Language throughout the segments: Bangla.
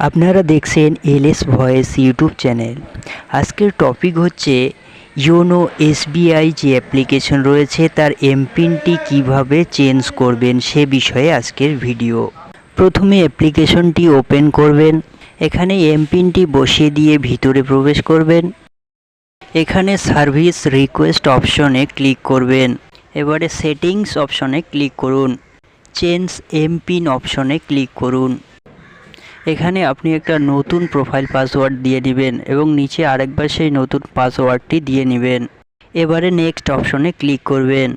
আপনারা দেখছেন এলএস ভয়েস ইউটিউব চ্যানেল। আজকের টপিক হচ্ছে ইয়োনো এসবিআই যে অ্যাপ্লিকেশন রয়েছে, তার এমপিনটি কীভাবে চেঞ্জ করবেন সে বিষয়ে আজকের ভিডিও প্রথমে অ্যাপ্লিকেশনটি ওপেন করবেন। এখানে এমপিনটি বসিয়ে দিয়ে ভিতরে প্রবেশ করবেন। এখানে সার্ভিস রিকোয়েস্ট অপশনে ক্লিক করবেন। এবারে সেটিংস অপশনে ক্লিক করুন। চেঞ্জ এমপিন অপশনে ক্লিক করুন। এখানে আপনি একটা নতুন প্রোফাইল পাসওয়ার্ড দিয়ে দিবেন এবং নিচে আরেকবার সেই নতুন পাসওয়ার্ডটি দিয়ে নেবেন। এবারে নেক্সট অপশনে ক্লিক করবেন।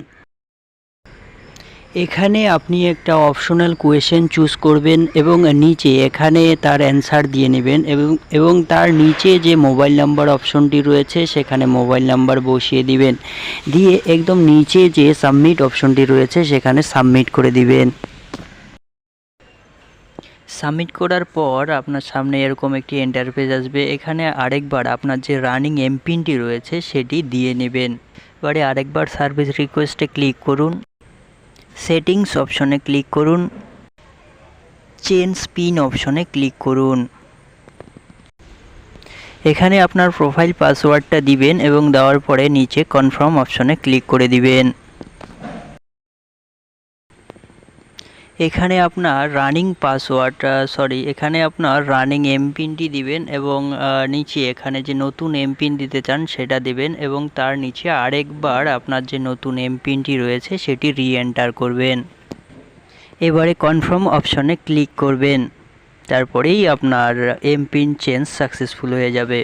এখানে আপনি একটা অপশনাল কোয়েশ্চেন চুজ করবেন এবং নিচে এখানে তার অ্যান্সার দিয়ে নেবেন এবং এবং তার নিচে যে মোবাইল নাম্বার অপশনটি রয়েছে সেখানে মোবাইল নাম্বার বসিয়ে দিবেন। দিয়ে একদম নিচে যে সাবমিট অপশনটি রয়েছে সেখানে সাবমিট করে দিবেন। সাবমিট করার পর আপনার সামনে এরকম একটি ইন্টারফেস আসবে। এখানে আরেকবার আপনার যে রানিং এমপিনটি রয়েছে, সেটি দিয়ে নেবেন। এবারে আরেকবার সার্ভিস রিকোয়েস্টে ক্লিক করুন। সেটিংস অপশনে ক্লিক করুন। চেঞ্জ পিন অপশনে ক্লিক করুন। এখানে আপনার প্রোফাইল পাসওয়ার্ডটা দিবেন এবং দেওয়ার পরে নিচে কনফার্ম অপশনে ক্লিক করে দিবেন। এখানে আপনার রানিং পাসওয়ার্ড সরি এখানে আপনার রানিং এমপিনটি দিবেন এবং নিচে এখানে যে নতুন এমপিন দিতে চান সেটা দিবেন এবং তার নিচে আরেকবার আপনার যে নতুন এমপিনটি রয়েছে সেটি রি এন্টার করবেন। এবারে কনফার্ম অপশনে ক্লিক করবেন। তারপরেই আপনার এমপিন চেঞ্জ সাকসেসফুল হয়ে যাবে।